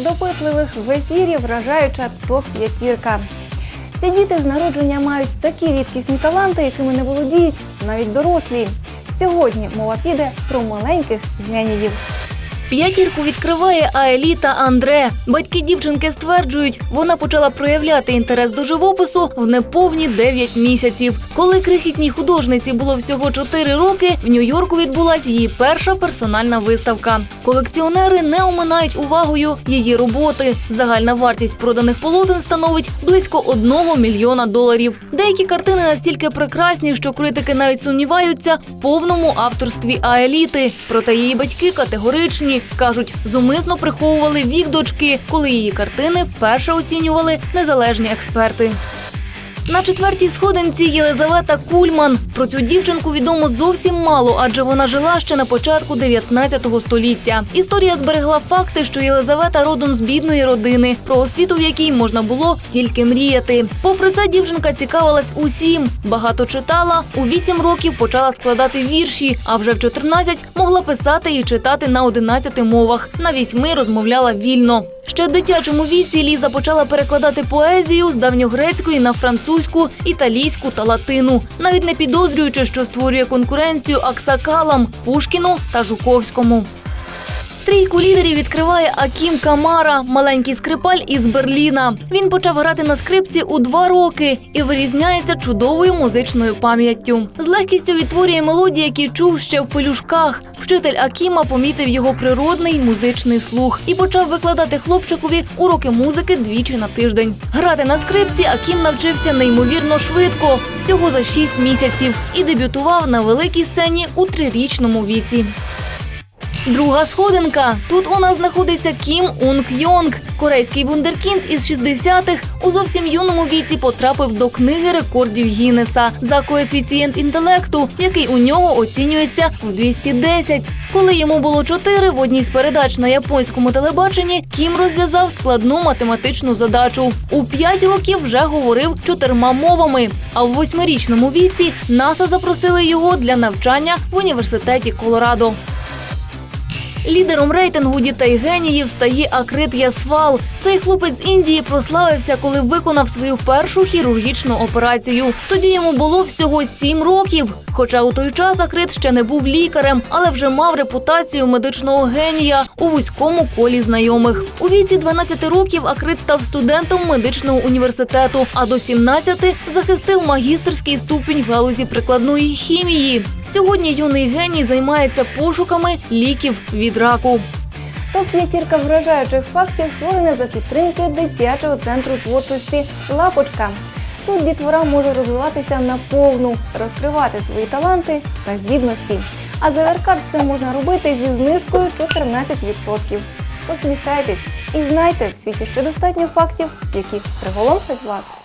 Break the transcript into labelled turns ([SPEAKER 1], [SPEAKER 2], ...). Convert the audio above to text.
[SPEAKER 1] усіх допитливих в ефірі вражаюча топ-п'ятірка. Ці діти з народження мають такі рідкісні таланти, якими не володіють навіть дорослі. Сьогодні мова піде про маленьких геніїв. П'ятірку відкриває Аеліта Андре. Батьки дівчинки стверджують, вона почала проявляти інтерес до живопису в неповні 9 місяців. Коли крихітній художниці було всього 4 роки, в Нью-Йорку відбулась її перша персональна виставка. Колекціонери не оминають увагою її роботи. Загальна вартість проданих полотен становить близько 1 мільйона доларів. Деякі картини настільки прекрасні, що критики навіть сумніваються в повному авторстві Аеліти. Проте її батьки категоричні кажуть, зумисно приховували вік дочки, коли її картини вперше оцінювали незалежні експерти. На четвертій сходинці Єлизавета Кульман. Про цю дівчинку відомо зовсім мало, адже вона жила ще на початку 19 століття. Історія зберегла факти, що Єлизавета родом з бідної родини, про освіту, в якій можна було тільки мріяти. Попри це, дівчинка цікавилась усім, багато читала. У 8 років почала складати вірші, а вже в 14 могла писати і читати на 11 мовах. На вісьми розмовляла вільно. Ще в дитячому віці Ліза почала перекладати поезію з давньогрецької на французьку, італійську та латину, навіть не підозрюючи, що створює конкуренцію Аксакалам, Пушкіну та Жуковському. Трійку лідерів відкриває Акім Камара, маленький скрипаль із Берліна. Він почав грати на скрипці у два роки і вирізняється чудовою музичною пам'яттю. З легкістю відтворює мелодії, які чув ще в пелюшках. Вчитель Акіма помітив його природний музичний слух і почав викладати хлопчикові уроки музики двічі на тиждень. Грати на скрипці Акім навчився неймовірно швидко, всього за шість місяців, і дебютував на великій сцені у трирічному віці. Друга сходинка. Тут у нас знаходиться Кім Унг Йонг. Корейський вундеркінд із 60-х у зовсім юному віці потрапив до книги рекордів Гіннеса за коефіцієнт інтелекту, який у нього оцінюється в 210. Коли йому було 4, в одній з передач на японському телебаченні Кім розв'язав складну математичну задачу. У 5 років вже говорив чотирма мовами. А в восьмирічному віці НАСА запросили його для навчання в університеті Колорадо. Лідером рейтингу дітей геніїв стає Акрит Ясвал. Цей хлопець з Індії прославився, коли виконав свою першу хірургічну операцію. Тоді йому було всього сім років. Хоча у той час Акрит ще не був лікарем, але вже мав репутацію медичного генія у вузькому колі знайомих. У віці 12 років Акрит став студентом медичного університету, а до 17 захистив магістерський ступінь в галузі прикладної хімії. Сьогодні юний геній займається пошуками ліків від раку. Топ-п'ятірка вражаючих фактів створена за підтримки дитячого центру творчості Лапочка. Тут дітвора може розвиватися наповну, розкривати свої таланти та здібності. А за Веркарт це можна робити зі знижкою 14%. Посміхайтесь і знайте, в світі ще достатньо фактів, які приголомшать вас.